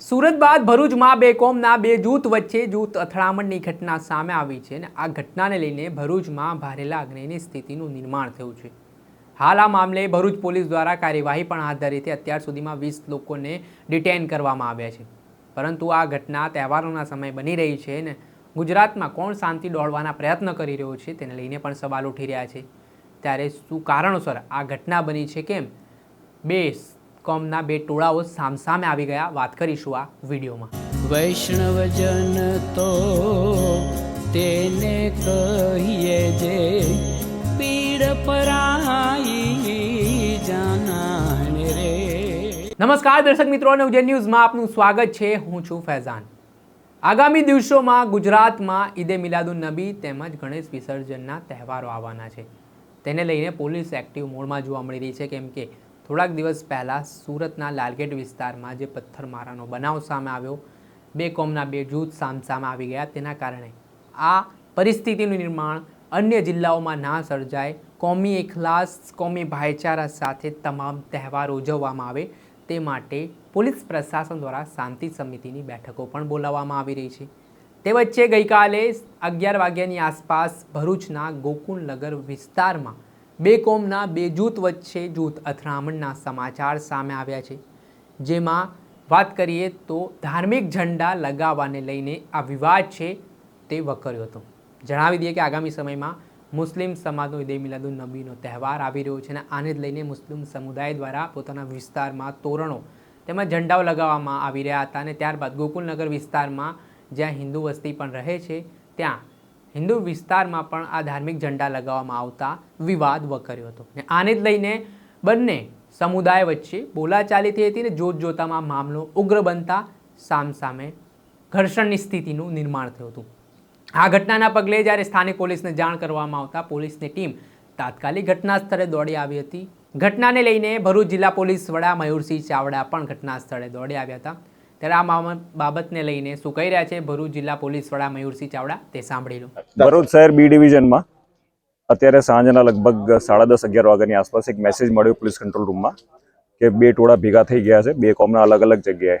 સુરત બાદ ભરૂચમાં બે કોમના બે જૂથ વચ્ચે જૂથ અથડામણની ઘટના સામે આવી છે અને આ ઘટનાને લઈને ભરૂચમાં ભારેલા અગ્નિની સ્થિતિનું નિર્માણ થયું છે. હાલ આ મામલે ભરૂચ પોલીસ દ્વારા કાર્યવાહી પણ હાથ ધરી અત્યાર સુધીમાં વીસ લોકોને ડિટેન કરવામાં આવ્યા છે. પરંતુ આ ઘટના તહેવારોના સમય બની રહી છે ને ગુજરાતમાં કોણ શાંતિ દોડવાના પ્રયત્ન કરી રહ્યો છે તેને લઈને પણ સવાલ ઉઠી રહ્યા છે. ત્યારે શું કારણોસર આ ઘટના બની છે કેમ? બે કોમના બે ટોળાઓ સામસામે આવી ગયા વાત કરીશું આ વિડીયોમાં. વૈષ્ણવજન તો તેને કહીએ જે પીડ પરાઈ જાનાને રે. નમસ્કાર દર્શક મિત્રો અને ઉજ્જૈન ન્યૂઝમાં આપનું સ્વાગત છે. હું છું ફૈઝાન. આગામી દિવસોમાં ગુજરાતમાં ઈદે મિલાદુન નબી તેમજ ગણેશ વિસર્જનના તહેવારો આવવાના છે. તેને લઈને પોલીસ એક્ટિવ મોડમાં જોવા મળી રહી છે કેમ કે થોડાક દિવસ પહેલાં સુરતના લાલગેટ વિસ્તારમાં જે પથ્થરમારાનો બનાવ સામે આવ્યો, બે કોમના બે જૂથ સામસામે આવી ગયા. તેના કારણે આ પરિસ્થિતિનું નિર્માણ અન્ય જિલ્લાઓમાં ના સર્જાય. કોમી એકલાસ કોમી ભાઈચારા સાથે તમામ તહેવારો ઉજવવામાં આવે. તે માટે પોલીસ પ્રશાસન દ્વારા શાંતિ સમિતિની બેઠકો પણ બોલાવવામાં આવી રહી છે. તે વચ્ચે ગઈકાલે અગિયાર વાગ્યાની આસપાસ ભરૂચના ગોકુળનગર વિસ્તારમાં બે કોમના બે જૂથ વચ્ચે જૂથ અથડામણના સમાચાર સામે આવ્યા છે. જેમાં વાત કરીએ તો ધાર્મિક ઝંડા લગાવવાને લઈને આ વિવાદ છે તે વકર્યો હતો. જણાવી દઈએ કે આગામી સમયમાં મુસ્લિમ સમાજનો ઈદે મિલાદુન નબીનો તહેવાર આવી રહ્યો છે અને આને જ લઈને મુસ્લિમ સમુદાય દ્વારા પોતાના વિસ્તારમાં તોરણો તેમજ ઝંડાઓ લગાવવામાં આવી રહ્યા હતા અને ત્યારબાદ ગોકુલનગર વિસ્તારમાં જ્યાં હિન્દુ વસ્તી પણ રહે છે, ત્યાં હિન્દુ વિસ્તારમાં પણ આ ધાર્મિક ઝંડા લગાવવામાં આવતા વિવાદ વકર્યો હતો. ને આને જ લઈને બંને સમુદાય વચ્ચે બોલાચાલી થઈ હતી ને જોત જોતામાં મામલો ઉગ્ર બનતા સામસામે ઘર્ષણની સ્થિતિનું નિર્માણ થયું હતું. આ ઘટનાના પગલે જ્યારે સ્થાનિક પોલીસને જાણ કરવામાં આવતા, પોલીસની ટીમ તાત્કાલિક ઘટના સ્થળે દોડી આવી હતી. ઘટનાને લઈને ભરૂચ જિલ્લા પોલીસ વડા મયુરસિંહ ચાવડા પણ ઘટના સ્થળે દોડી આવ્યા હતા. ત્યારે આ બાબતને લઈને શું કહી રહ્યા છે ભરૂચ જિલ્લા પોલીસ વડા મયુરસિંહ ચાવડા તે સાંભળી લો. ભરૂચ શહેર બી ડિવિઝનમાં અત્યારે સાંજના લગભગ સાડા દસ, અગિયાર વાગ્યાની આસપાસ એક મેસેજ મળ્યો પોલીસ કંટ્રોલ રૂમમાં કે બે ટોળા ભેગા થઈ ગયા છે. બે કોમના અલગ અલગ જગ્યાએ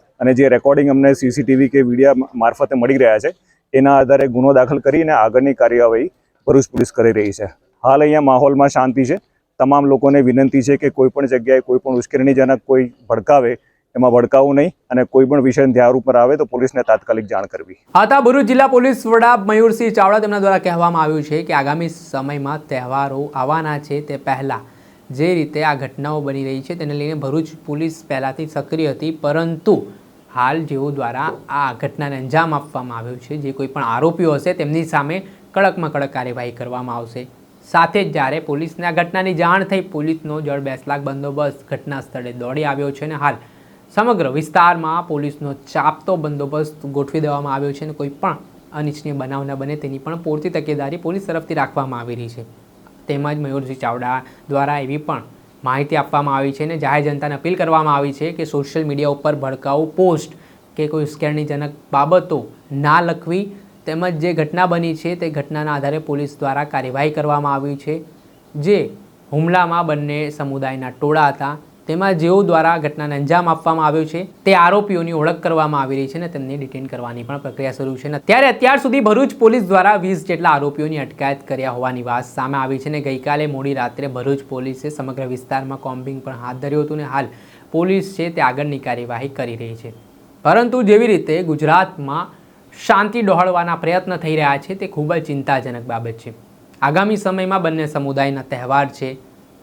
અને જે રેકોર્ડિંગ અમને સીસીટીવી કે વિડીયા મારફતે મળી રહ્યા છે, એના આધારે ગુનો દાખલ કરીને આગળની કાર્યવાહી ભરૂચ પોલીસ કરી રહી છે. હાલ અહીંયા માહોલમાં શાંતિ છે. તમામ લોકોને વિનંતી છે કે કોઈ પણ જગ્યાએ કોઈ પણ ઉશ્કેરણીજનક કોઈ ભડકાવે, એમાં ભડકાવું નહીં અને કોઈ પણ વિષય ધ્યાન ઉપર આવે તો પોલીસને તાત્કાલિક જાણ કરવી. હતા ભરૂચ જિલ્લા પોલીસ વડા મયુરસિંહ ચાવડા તેમના દ્વારા કહેવામાં આવ્યું છે કે આગામી સમયમાં તહેવારો આવવાના છે તે પહેલાં જે રીતે આ ઘટનાઓ બની રહી છે તેને લઈને ભરૂચ પોલીસ પહેલાંથી સક્રિય હતી, પરંતુ હાલ જેઓ દ્વારા આ ઘટનાને અંજામ આપવામાં આવ્યો છે, જે કોઈ પણ આરોપીઓ હશે તેમની સામે કડકમાં કડક કાર્યવાહી કરવામાં આવશે. સાથે જ જ્યારે પોલીસને આ ઘટનાની જાણ થઈ, પોલીસનો જળ બેસલાક બંદોબસ્ત ઘટના સ્થળે દોડી આવ્યો છે અને હાલ સમગ્ર વિસ્તારમાં પોલીસનો ચાપતો બંદોબસ્ત ગોઠવી દેવામાં આવ્યો છે અને કોઈ પણ અનિચ્છનીય બનાવ ન બને તેની પણ પૂરતી તકેદારી પોલીસ તરફથી રાખવામાં આવી રહી છે. તેમજ મયુરજી ચાવડા દ્વારા એવી પણ માહિતી આપવામાં આવી છે અને જાહેર જનતાને અપીલ કરવામાં આવી છે કે સોશિયલ મીડિયા ઉપર ભડકાઉ પોસ્ટ કે કોઈ ઉશ્કેરણીજનક બાબતો ના લખવી તેમજ જે ઘટના બની છે તે ઘટનાના આધારે પોલીસ દ્વારા કાર્યવાહી કરવામાં આવી છે. જે હુમલામાં બંને સમુદાયના ટોળા હતા. તેમાં જેઓ દ્વારા ઘટનાને અંજામ આપવામાં આવ્યો છે, તે આરોપીઓની ઓળખ કરવામાં આવી રહી છે અને તેમને ડિટેન કરવાની પણ પ્રક્રિયા શરૂ છે. ત્યારે અત્યાર સુધી ભરૂચ પોલીસ દ્વારા વીસ જેટલા આરોપીઓની અટકાયત કર્યા હોવાની વાત સામે આવી છે અને ગઈકાલે મોડી રાત્રે ભરૂચ પોલીસે સમગ્ર વિસ્તારમાં કોમ્બિંગ પણ હાથ ધર્યું હતું અને હાલ પોલીસ છે તે આગળની કાર્યવાહી કરી રહી છે. પરંતુ જેવી રીતે ગુજરાતમાં શાંતિ ડહોળવાના પ્રયત્ન થઈ રહ્યા છે, તે ખૂબ જ ચિંતાજનક બાબત છે. આગામી સમયમાં બંને સમુદાયના તહેવાર છે.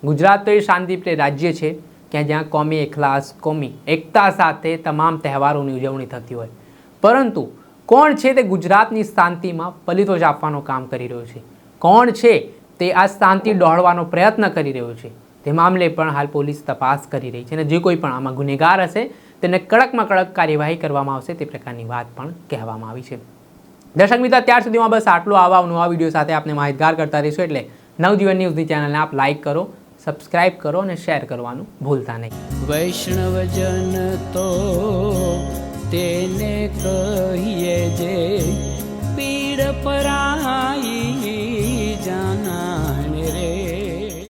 ગુજરાત તો એ શાંતિપ્રિય રાજ્ય છે. કે જ્યાં કોમી એખલાસ કોમી, એકતા સાથે તમામ તહેવારોની ઉજવણી થતી હોય. પરંતુ કોણ છે તે ગુજરાતની શાંતિમાં પલિતો આપવાનું કામ કરી રહ્યું છે? કોણ છે તે આ શાંતિ દોડવાનો પ્રયત્ન કરી રહ્યો છે? તે મામલે પણ હાલ પોલીસ તપાસ કરી રહી છે અને જે કોઈ પણ આમાં ગુનેગાર હશે, તેને કડકમાં કડક કાર્યવાહી કરવામાં આવશે તે પ્રકારની વાત પણ કહેવામાં આવી છે. દર્શક મિત્રો, ત્યાર સુધીમાં બસ આટલો. આવા નવા વીડિયો સાથે આપને માહિતગાર કરતા રહીશું. એટલે નવજીવન ન્યૂઝની ચેનલને આપ લાઇક કરો સબસ્ક્રાઇબ કરો અને શેર કરવાનું ભૂલતા નહીં. વૈષ્ણવજન તો તેને કહીએ જે પીડ જાના